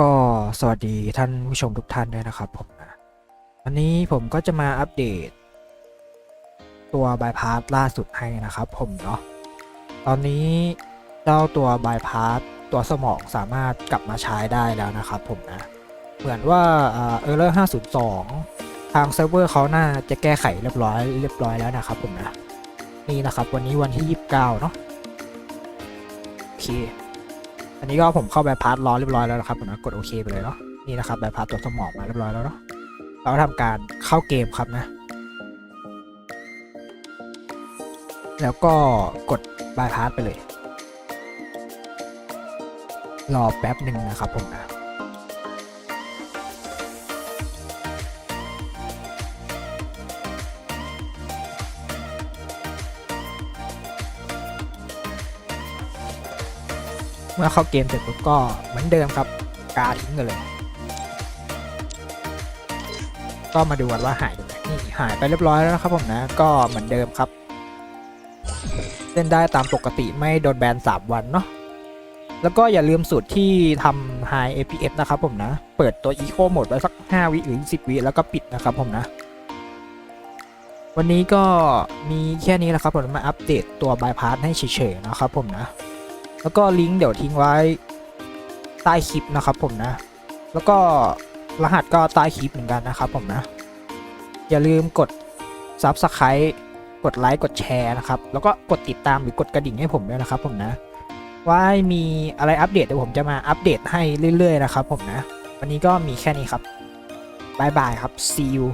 ก็สวัสดีท่านผู้ชมทุกท่านด้วยนะครับผมนะวันนี้ผมก็จะมาอัปเดต ตัวบายพาสล่าสุดให้นะครับผมเนาะตอนนี้เจ้าตัวบายพาสตัวสมองสามารถกลับมาใช้ได้แล้วนะครับผมนะ เหมือนว่าเออร์เลอร์502 ทางเซิร์ฟเวอร์เขาน่าจะแก้ไขเรียบร้อยเรียบร้อยแล้วนะครับผมนะ นี่นะครับวันนี้วันที่ 29 เนาะโอเค อันนี้ก็ผมเข้าแบบพาร์ทรอเรียบร้อยแล้วนะครับผมนะกดโอเคไปเลยเนาะนี่นะครับแบบพาร์ทตัวสมองมาเรียบร้อยแล้วเนาะเราก็ทำการเข้าเกมครับนะ แล้วก็กดบายพาสไปเลย รอแป๊บหนึ่งนะครับผมนะ เมื่อเข้าเกมเสร็จปุ๊บก็เหมือนเดิมครับ กาทิ้งกันเลย ก็มาดูกันว่าหายไปไหนี่หายไปเรียบร้อยแล้วนะครับผมนะ ก็เหมือนเดิมครับ เล่นได้ตามปกติไม่โดนแบน 3 วันเนาะ แล้วก็อย่าลืมสูตรที่ทำ High APS นะครับผมนะ เปิดตัว Eco Mode ไว้สัก 5 วิหรือ 10 วิแล้วก็ปิดนะครับผมนะวันนี้ก็มีแค่นี้แหละครับผมมาอัปเดตตัว Bypass ให้เฉยๆนะครับผมนะ แล้วก็ลิงก์เดี๋ยวทิ้งไว้ใต้คลิปนะครับผมนะ แล้วก็รหัสก็ใต้คลิปเหมือนกันนะครับผมนะ อย่าลืมกด Subscribe กดไลค์กดแชร์นะครับ แล้วก็กดติดตามหรือกดกระดิ่งให้ผมด้วยนะครับผมนะ ว่ามีอะไรอัปเดตเดี๋ยวผมจะมาอัปเดตให้เรื่อยๆนะครับผมนะ วันนี้ก็มีแค่นี้ครับบายบายครับ see you